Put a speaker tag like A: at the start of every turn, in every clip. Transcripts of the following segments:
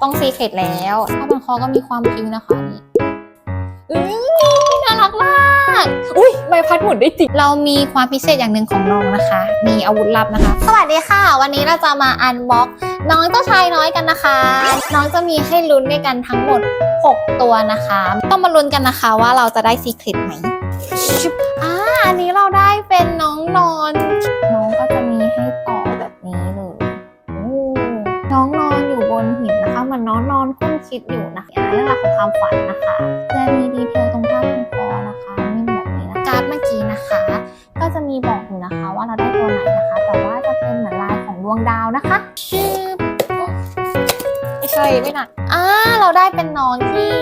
A: ต้องซีเคร็ตแล้วถ้าบางคอก็มีความพิ้วนะคะนี่อุ้ยน่ารักมากอุ้ยใบพัดหมุนได้จริงเรามีความพิเศษอย่างหนึ่งของน้องนะคะ มีอาวุธลับนะคะ สวัสดีค่ะ วันนี้เราจะมาอันบ็อกน้องเจ้าชายน้อยกันนะคะ น้องจะมีให้ลุ้นด้วยกันทั้งหมด 6 ตัวนะคะ ต้องมาลุ้นกันนะคะว่าเราจะได้ซีเคร็ตไหมชิบอ่าอันนี้เราได้เป็นน้องนอน น้องก็จะมีให้ต่อ คุ้นคิดอยู่นะคะเรื่องราวของความฝันนะคะจะมีดีเทลตรงผ้าพันคอนะคะนิ่มแบบนี้นะการ์ดเมื่อกี้นะคะ ก็จะมีบอกอยู่นะคะว่าเราได้ตัวไหนนะคะ แต่ว่าจะเป็นเหมือนลายของดวงดาวนะคะชื่อไม่ใช่ไม่หนักอ่าเราได้เป็นน้องที่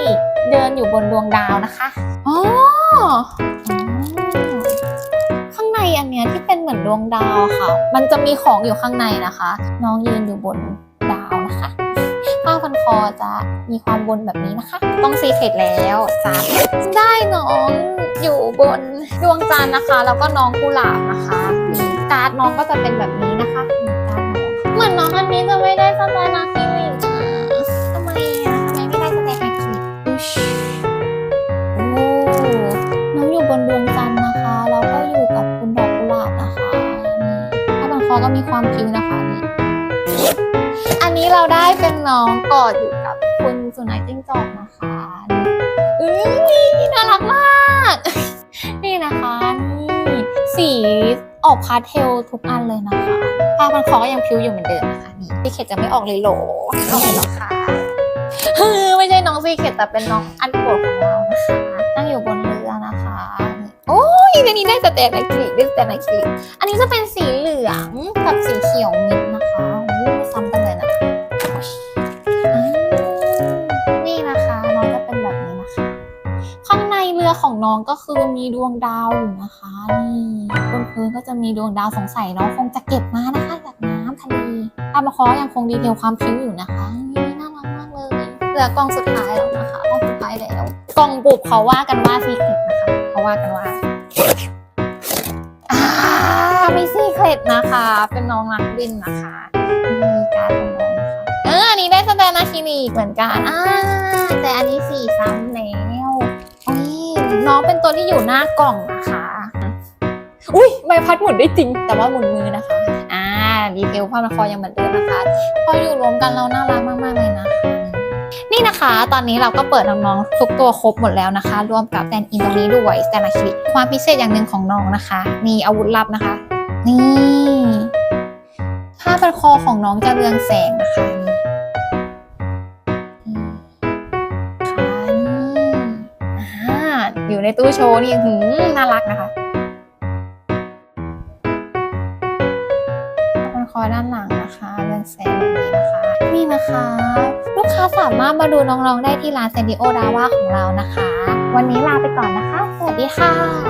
A: เดินอยู่บนดวงดาวนะคะอ๋ออืมข้างในอันเนี้ยที่เป็นเหมือนดวงดาวค่ะ มันจะมีของอยู่ข้างในนะคะ น้องยืนอยู่บนดาวนะคะ ผ้าพันคอจะมีความบนแบบนี้นะคะ ต้องซีเคร็ตแล้วจ้าได้น้องอยู่บนดวงจันทร์นะคะ แล้วก็น้องกุหลาบนะคะนี่การ์ดน้องก็จะเป็นแบบนี้นะคะนี่การ์ดน้องเหมือนน้องอันนี้จะไม่ได้สแตนอะคริลิกอะทำไมอะทำไมไม่ได้สแตนอะคริลิกอุ๊ยโอ้น้องอยู่บนดวงจันทร์นะคะแล้วก็อยู่กับคุณดอกกุหลาบนะคะนี่ถ้าบางคอก็มีความพิ้ว น้องกอดอยู่กับคุณสุนัขจิ้งจอกนะคะนี่อุ้ยน่ารักมาก นี่นะคะนี่สีออกพาสเทลทุกอันเลยนะคะผ้าพันคอก็ยังพิ้วอยู่เหมือนเดิมนะคะนี่พี่เขตจะไม่ออกเลยโหลไม่ออกเลยเหรอคะไม่ใช่น้องซีเคตแต่เป็นน้องอันโปรดของเรานะคะนั่งอยู่บนเรือนะคะนี่โอ้ยอันนี้ได้สแตนไอคลิกได้สแตนไอคลิกอันนี้จะเป็นสีเหลือง น้องจะเป็นแบบนี้นะคะ ข้างในเรือของน้องก็คือมีดวงดาวอยู่นะคะนี่บนพื้นก็จะมีดวงดาวสงสัยน้องคงจะเก็บมานะคะ จากน้ำทะเลตามมาคอยังคงดีเทลความพิ้วอยู่นะคะนี่น่ารักมากเลยเหลือกล่องสุดท้ายแล้วนะคะกล่องสุดท้ายแล้วกล่องบุบเขาว่ากันว่าซีเคร็ตนะคะเขาว่ากันว่าอ่ามีซีเคร็ตนะคะ เป็นน้องนักบินนะคะมีการ ได้สแตนนาคินีเหมือนกันอ่าแต่อันนี้สีซ้ำแล้วอุ้ยน้องเป็นตัวที่อยู่หน้ากล่องนะคะ อุ้ยใบพัดหมุนได้จริง แต่ว่าหมุนมือนะคะ อ่า ดีเทลผ้าพันคอยังเหมือนเดิมนะคะ พออยู่รวมกันเราน่ารักมากๆเลยนะคะนี่นะคะ ตอนนี้เราก็เปิดน้องๆทุกตัวครบหมดแล้วนะคะ รวมกับแตนอินตรงนี้ด้วยแตนอะคริลิกความพิเศษอย่างหนึ่งของน้องนะคะ มีอาวุธลับนะคะ นี่ผ้าพันคอของน้องจะเรืองแสงนะคะ อยู่ในตู้โชว์นี่หืมน่ารักนะคะมันคอด้านหลังนะคะเรืนแสงแบบนี้นะคะ นี่นะคะ ลูกค้าสามารถมาดูน้องๆได้ที่ร้านเซนดิโอดาว่าของเรานะคะ วันนี้ลาไปก่อนนะคะ สวัสดีค่ะ